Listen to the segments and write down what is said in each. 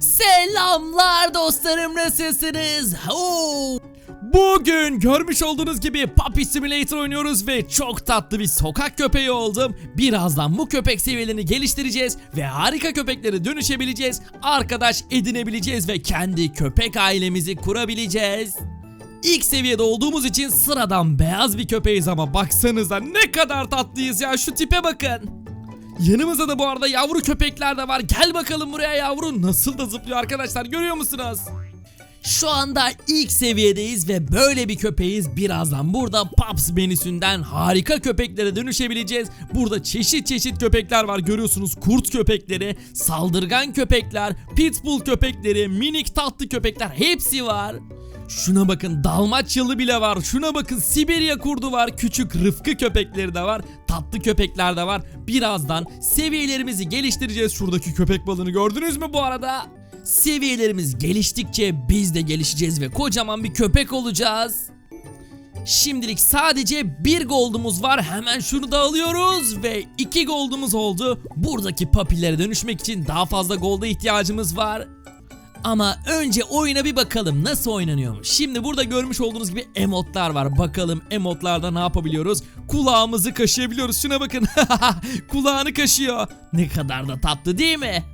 Selamlar dostlarım nasılsınız? Oo. Bugün görmüş olduğunuz gibi Puppy Simulator oynuyoruz ve çok tatlı bir sokak köpeği oldum. Birazdan bu köpek seviyelerini geliştireceğiz ve harika köpeklere dönüşebileceğiz. Arkadaş edinebileceğiz ve kendi köpek ailemizi kurabileceğiz. İlk seviyede olduğumuz için sıradan beyaz bir köpeğiz ama baksanıza ne kadar tatlıyız ya şu tipe bakın. Yanımızda da bu arada yavru köpekler de var. Gel bakalım buraya yavru. Nasıl da zıplıyor arkadaşlar görüyor musunuz? Şu anda ilk seviyedeyiz ve böyle bir köpeğiz. Birazdan burada Paps menüsünden harika köpeklere dönüşebileceğiz. Burada çeşit çeşit köpekler var görüyorsunuz. Kurt köpekleri, saldırgan köpekler, pitbull köpekleri, minik tatlı köpekler hepsi var. Şuna bakın Dalmaçyalı bile var. Şuna bakın Sibirya kurdu var. Küçük Rıfkı köpekleri de var. Tatlı köpekler de var. Birazdan seviyelerimizi geliştireceğiz. Şuradaki köpek balığını gördünüz mü bu arada? Seviyelerimiz geliştikçe biz de gelişeceğiz ve kocaman bir köpek olacağız. Şimdilik sadece bir goldumuz var. Hemen şunu da alıyoruz ve iki goldumuz oldu. Buradaki papilere dönüşmek için daha fazla golda ihtiyacımız var. Ama önce oyuna bir bakalım nasıl oynanıyormuş. Şimdi burada görmüş olduğunuz gibi emotlar var. Bakalım emotlarda ne yapabiliyoruz? Kulağımızı kaşıyabiliyoruz. Şuna bakın. Kulağını kaşıyor. Ne kadar da tatlı değil mi?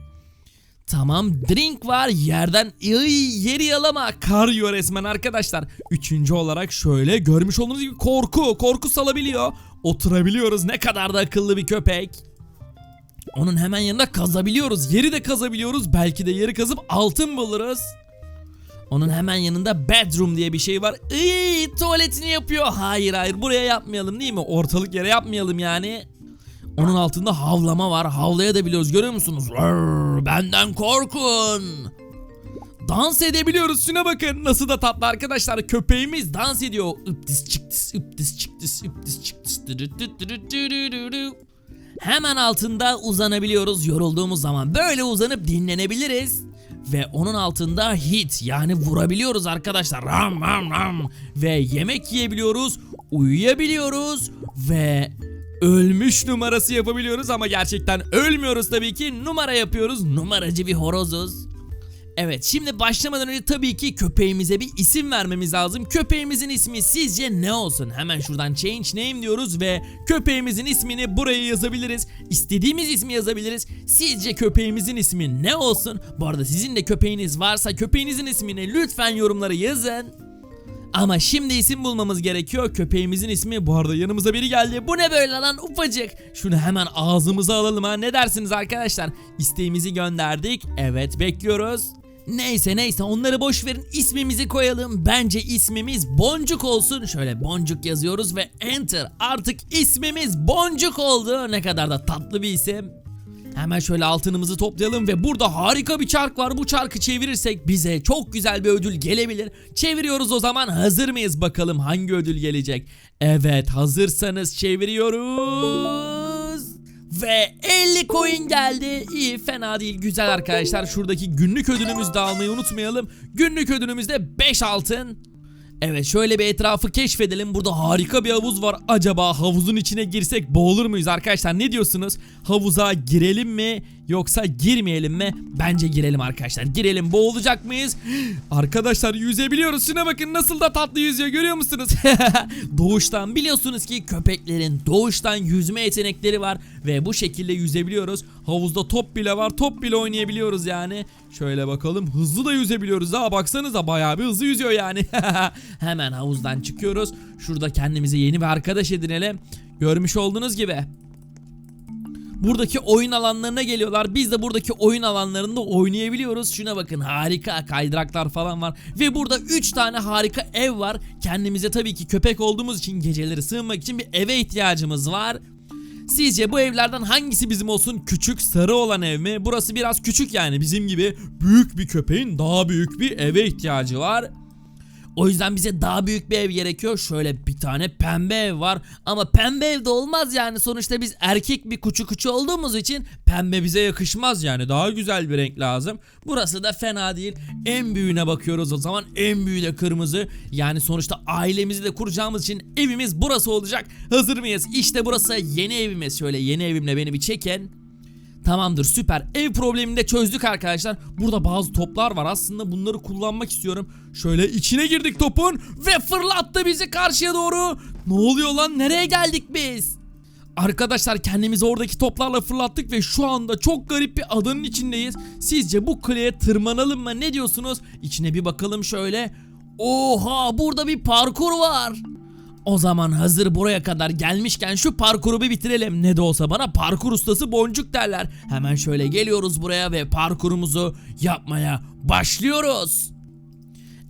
Tamam drink var yerden Iy, yeri yalama kar yiyor resmen arkadaşlar. Üçüncü olarak şöyle görmüş olduğunuz gibi korku korku salabiliyor. Oturabiliyoruz ne kadar da akıllı bir köpek. Onun hemen yanında kazabiliyoruz yeri de kazabiliyoruz belki de yeri kazıp altın buluruz. Onun hemen yanında bedroom diye bir şey var. Iy, tuvaletini yapıyor. Hayır hayır buraya yapmayalım değil mi? Ortalık yere yapmayalım yani. Onun altında havlama var. Havlayabiliyoruz görüyor musunuz? Rrr, benden korkun. Dans edebiliyoruz şuna bakın nasıl da tatlı arkadaşlar köpeğimiz dans ediyor. Üptis çıktis üptis çıktis üptis çıktis Hemen altında uzanabiliyoruz yorulduğumuz zaman böyle uzanıp dinlenebiliriz. Ve onun altında hit yani vurabiliyoruz arkadaşlar. Ram ram ram. Ve yemek yiyebiliyoruz, uyuyabiliyoruz ve ölmüş numarası yapabiliyoruz ama gerçekten ölmüyoruz tabii ki. Numara yapıyoruz. Numaracı bir horozuz. Evet şimdi başlamadan önce tabii ki köpeğimize bir isim vermemiz lazım. Köpeğimizin ismi sizce ne olsun? Hemen şuradan change name diyoruz ve köpeğimizin ismini buraya yazabiliriz. İstediğimiz ismi yazabiliriz. Sizce köpeğimizin ismi ne olsun? Bu arada sizin de köpeğiniz varsa köpeğinizin ismini lütfen yorumlara yazın. Ama şimdi isim bulmamız gerekiyor. Köpeğimizin ismi bu arada yanımıza biri geldi. Bu ne böyle lan ufacık. Şunu hemen ağzımıza alalım ha. Ne dersiniz arkadaşlar? İsteğimizi gönderdik. Evet bekliyoruz. Neyse neyse onları boş verin ismimizi koyalım. Bence ismimiz Boncuk olsun. Şöyle Boncuk yazıyoruz ve enter. Artık ismimiz Boncuk oldu. Ne kadar da tatlı bir isim. Hemen şöyle altınımızı toplayalım ve burada harika bir çark var. Bu çarkı çevirirsek bize çok güzel bir ödül gelebilir. Çeviriyoruz o zaman. Hazır mıyız bakalım hangi ödül gelecek? Evet hazırsanız çeviriyoruz. Ve 50 coin geldi. İyi fena değil güzel arkadaşlar. Şuradaki günlük ödülümüzü de almayı unutmayalım. Günlük ödülümüz de 5 altın. Evet şöyle bir etrafı keşfedelim. Burada harika bir havuz var. Acaba havuzun içine girsek boğulur muyuz arkadaşlar? Ne diyorsunuz? Havuza girelim mi yoksa girmeyelim mi? Bence girelim arkadaşlar. Girelim boğulacak mıyız? Arkadaşlar yüzebiliyoruz. Şuna bakın nasıl da tatlı yüzüyor görüyor musunuz? doğuştan biliyorsunuz ki köpeklerin doğuştan yüzme yetenekleri var ve bu şekilde yüzebiliyoruz. Havuzda top bile var. Top bile oynayabiliyoruz yani. Şöyle bakalım hızlı da yüzebiliyoruz ha baksanıza bayağı bir hızlı yüzüyor yani. Hemen havuzdan çıkıyoruz. Şurada kendimize yeni bir arkadaş edinelim. Görmüş olduğunuz gibi. Buradaki oyun alanlarına geliyorlar. Biz de buradaki oyun alanlarında oynayabiliyoruz. Şuna bakın harika kaydıraklar falan var. Ve burada 3 tane harika ev var. Kendimize tabii ki köpek olduğumuz için geceleri sığınmak için bir eve ihtiyacımız var. Sizce bu evlerden hangisi bizim olsun? Küçük sarı olan ev mi? Burası biraz küçük yani bizim gibi büyük bir köpeğin daha büyük bir eve ihtiyacı var. O yüzden bize daha büyük bir ev gerekiyor. Şöyle bir tane pembe ev var. Ama pembe evde olmaz yani. Sonuçta biz erkek bir kuçu kuçu olduğumuz için pembe bize yakışmaz yani. Daha güzel bir renk lazım. Burası da fena değil. En büyüğüne bakıyoruz o zaman. En büyüğü de kırmızı. Yani sonuçta ailemizi de kuracağımız için evimiz burası olacak. Hazır mıyız? İşte burası yeni evimiz. Şöyle yeni evimle beni bir çekin. Tamamdır süper. Ev problemini de çözdük arkadaşlar. Burada bazı toplar var. Aslında bunları kullanmak istiyorum. Şöyle içine girdik topun ve fırlattı bizi karşıya doğru. Ne oluyor lan? Nereye geldik biz? Arkadaşlar kendimizi oradaki toplarla fırlattık ve şu anda çok garip bir adanın içindeyiz. Sizce bu kuleye tırmanalım mı? Ne diyorsunuz? İçine bir bakalım şöyle. Oha burada bir parkur var. O zaman hazır buraya kadar gelmişken şu parkuru bir bitirelim. Ne de olsa bana parkur ustası boncuk derler. Hemen şöyle geliyoruz buraya ve parkurumuzu yapmaya başlıyoruz.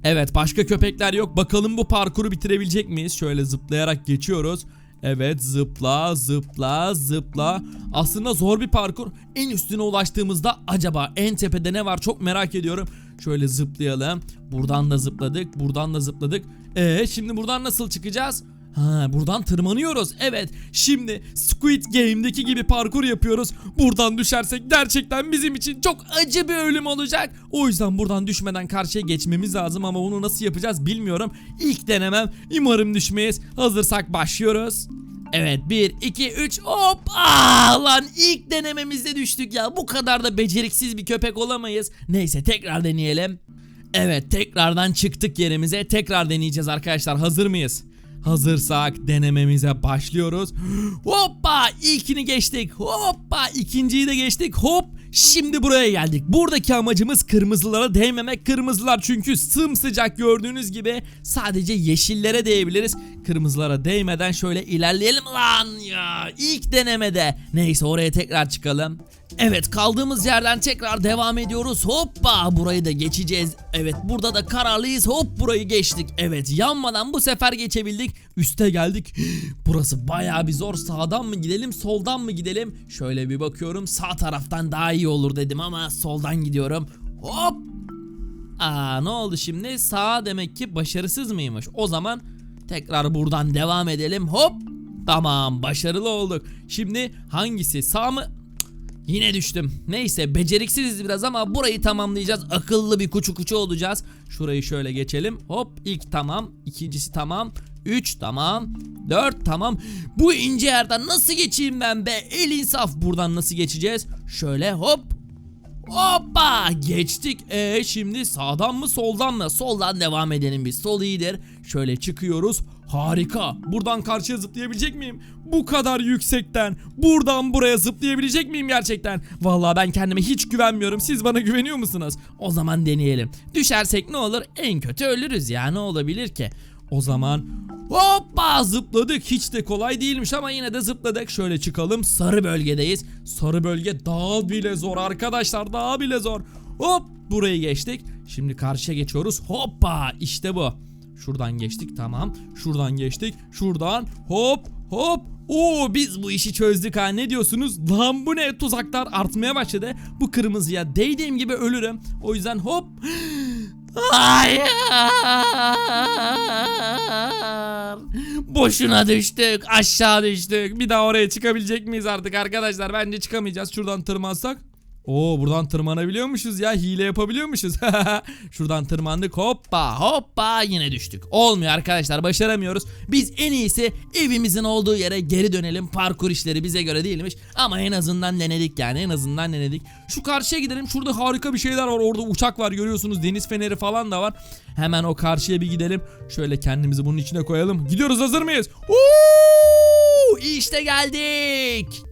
Evet başka köpekler yok. Bakalım bu parkuru bitirebilecek miyiz? Şöyle zıplayarak geçiyoruz. Evet zıpla zıpla zıpla. Aslında zor bir parkur. En üstüne ulaştığımızda acaba en tepede ne var çok merak ediyorum. Şöyle zıplayalım. Buradan da zıpladık. Buradan da zıpladık. Ee şimdi buradan nasıl çıkacağız? Ha buradan tırmanıyoruz. Evet. Şimdi Squid Game'deki gibi parkur yapıyoruz. Buradan düşersek gerçekten bizim için çok acı bir ölüm olacak. O yüzden buradan düşmeden karşıya geçmemiz lazım ama bunu nasıl yapacağız bilmiyorum. İlk denemem. Umarım düşmeyiz. Hazırsak başlıyoruz. Evet 1 2 3 hop Aa, lan ilk denememizde düştük ya bu kadar da beceriksiz bir köpek olamayız Neyse tekrar deneyelim Evet tekrardan çıktık yerimize tekrar deneyeceğiz arkadaşlar hazır mıyız? Hazırsak denememize başlıyoruz. Hoppa ilkini geçtik. Hoppa ikinciyi de geçtik. Hop şimdi buraya geldik. Buradaki amacımız kırmızılara değmemek. Kırmızılar çünkü sımsıcak gördüğünüz gibi sadece yeşillere değebiliriz. Kırmızılara değmeden şöyle ilerleyelim lan ya. İlk denemede. Neyse oraya tekrar çıkalım. Evet kaldığımız yerden tekrar devam ediyoruz. Hoppa burayı da geçeceğiz. Evet burada da kararlıyız. Hop burayı geçtik. Evet yanmadan bu sefer geçebildik. Üste geldik. Burası baya bir zor. Sağdan mı gidelim soldan mı gidelim? Şöyle bir bakıyorum. Sağ taraftan daha iyi olur dedim ama soldan gidiyorum. Hop. Aa ne oldu şimdi? Sağ demek ki başarısız mıymış? O zaman tekrar buradan devam edelim. Hop. Tamam başarılı olduk. Şimdi hangisi sağ mı? Yine düştüm. Neyse beceriksiziz biraz ama burayı tamamlayacağız. Akıllı bir kuçu kuçu olacağız. Şurayı şöyle geçelim. Hop ilk tamam. ikincisi tamam. 3 tamam. 4 tamam. Bu ince yerden nasıl geçeyim ben be? El insaf. Buradan nasıl geçeceğiz? Şöyle hop. Hoppa geçtik. E şimdi sağdan mı soldan mı? Soldan devam edelim biz. Sol iyidir. Şöyle çıkıyoruz. Harika. Buradan karşıya zıplayabilecek miyim? Bu kadar yüksekten. Buradan buraya zıplayabilecek miyim gerçekten? Vallahi ben kendime hiç güvenmiyorum. Siz bana güveniyor musunuz? O zaman deneyelim. Düşersek ne olur? En kötü ölürüz ya. Ne olabilir ki? O zaman hoppa zıpladık. Hiç de kolay değilmiş ama yine de zıpladık. Şöyle çıkalım. Sarı bölgedeyiz. Sarı bölge daha bile zor arkadaşlar. Daha bile zor. Hop burayı geçtik. Şimdi karşıya geçiyoruz. Hoppa işte bu. Şuradan geçtik tamam. Şuradan geçtik. Şuradan hop hop. Oo biz bu işi çözdük ha ne diyorsunuz? Lan bu ne tuzaklar artmaya başladı. Bu kırmızıya değdiğim gibi ölürüm. O yüzden hop. Hayır. Boşuna düştük. Aşağı düştük. Bir daha oraya çıkabilecek miyiz artık arkadaşlar? Bence çıkamayacağız. Şuradan tırmansak. Oo buradan tırmanabiliyormuşuz ya. Hile yapabiliyormuşuz. Şuradan tırmandık. Hoppa hoppa yine düştük. Olmuyor arkadaşlar. Başaramıyoruz. Biz en iyisi evimizin olduğu yere geri dönelim. Parkur işleri bize göre değilmiş. Ama en azından denedik yani. En azından denedik. Şu karşıya gidelim. Şurada harika bir şeyler var. Orada uçak var görüyorsunuz. Deniz feneri falan da var. Hemen o karşıya bir gidelim. Şöyle kendimizi bunun içine koyalım. Gidiyoruz hazır mıyız? Uuu, işte geldik.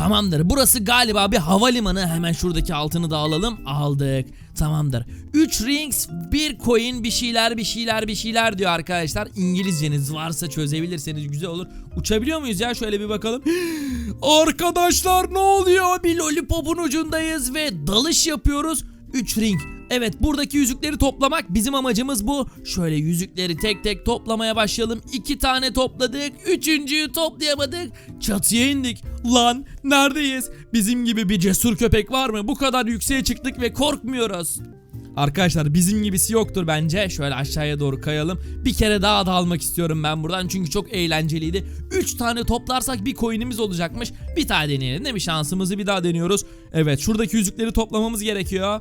Tamamdır. Burası galiba bir havalimanı. Hemen şuradaki altını da alalım. Aldık. Tamamdır. 3 rings, 1 coin, bir şeyler, bir şeyler, bir şeyler diyor arkadaşlar. İngilizceniz varsa çözebilirseniz güzel olur. Uçabiliyor muyuz ya? Şöyle bir bakalım. Arkadaşlar ne oluyor? Bir lollipopun ucundayız ve dalış yapıyoruz. 3 ring. Evet buradaki yüzükleri toplamak bizim amacımız bu. Şöyle yüzükleri tek tek toplamaya başlayalım. İki tane topladık. Üçüncüyü toplayamadık. Çatıya indik. Lan neredeyiz? Bizim gibi bir cesur köpek var mı? Bu kadar yükseğe çıktık ve korkmuyoruz. Arkadaşlar bizim gibisi yoktur bence. Şöyle aşağıya doğru kayalım. Bir kere daha da almak istiyorum ben buradan. Çünkü çok eğlenceliydi. 3 tane toplarsak bir coin'imiz olacakmış. Bir tane deneyelim değil mi? Şansımızı bir daha deniyoruz. Evet şuradaki yüzükleri toplamamız gerekiyor.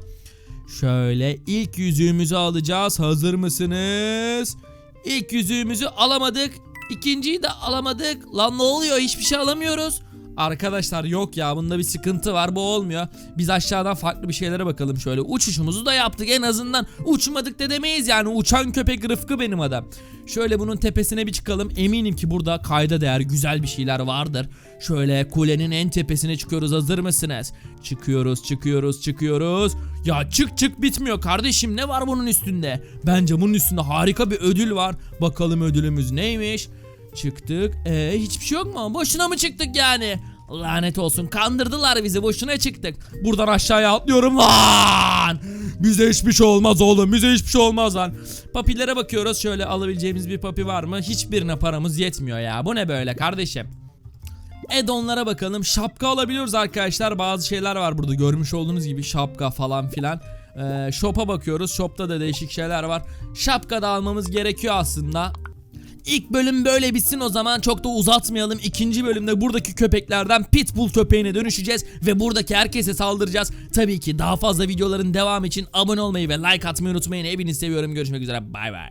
Şöyle ilk yüzüğümüzü alacağız. Hazır mısınız? İlk yüzüğümüzü alamadık. İkinciyi de alamadık. Lan ne oluyor? Hiçbir şey alamıyoruz. Arkadaşlar yok ya bunda bir sıkıntı var bu olmuyor. Biz aşağıdan farklı bir şeylere bakalım şöyle. Uçuşumuzu da yaptık en azından. Uçmadık da demeyiz yani. Uçan köpek Rıfkı benim adam. Şöyle bunun tepesine bir çıkalım. Eminim ki burada kayda değer güzel bir şeyler vardır. Şöyle kulenin en tepesine çıkıyoruz hazır mısınız? Çıkıyoruz çıkıyoruz çıkıyoruz. Ya çık çık bitmiyor kardeşim ne var bunun üstünde? Bence bunun üstünde harika bir ödül var. Bakalım ödülümüz neymiş? Çıktık. Ee hiçbir şey yok mu? Boşuna mı çıktık yani? Lanet olsun kandırdılar bizi boşuna çıktık. Buradan aşağıya atlıyorum lan. Bize hiçbir şey olmaz oğlum bize hiçbir şey olmaz lan. Papilere bakıyoruz şöyle alabileceğimiz bir papi var mı? Hiçbirine paramız yetmiyor ya. Bu ne böyle kardeşim? Edonlara bakalım. Şapka alabiliyoruz arkadaşlar. Bazı şeyler var burada. Görmüş olduğunuz gibi şapka falan filan. Ee, shop'a bakıyoruz. Shop'ta da değişik şeyler var. Şapka da almamız gerekiyor aslında. İlk bölüm böyle bitsin o zaman çok da uzatmayalım. İkinci bölümde buradaki köpeklerden pitbull köpeğine dönüşeceğiz ve buradaki herkese saldıracağız. Tabii ki daha fazla videoların devamı için abone olmayı ve like atmayı unutmayın. Hepinizi seviyorum. Görüşmek üzere. Bay bay.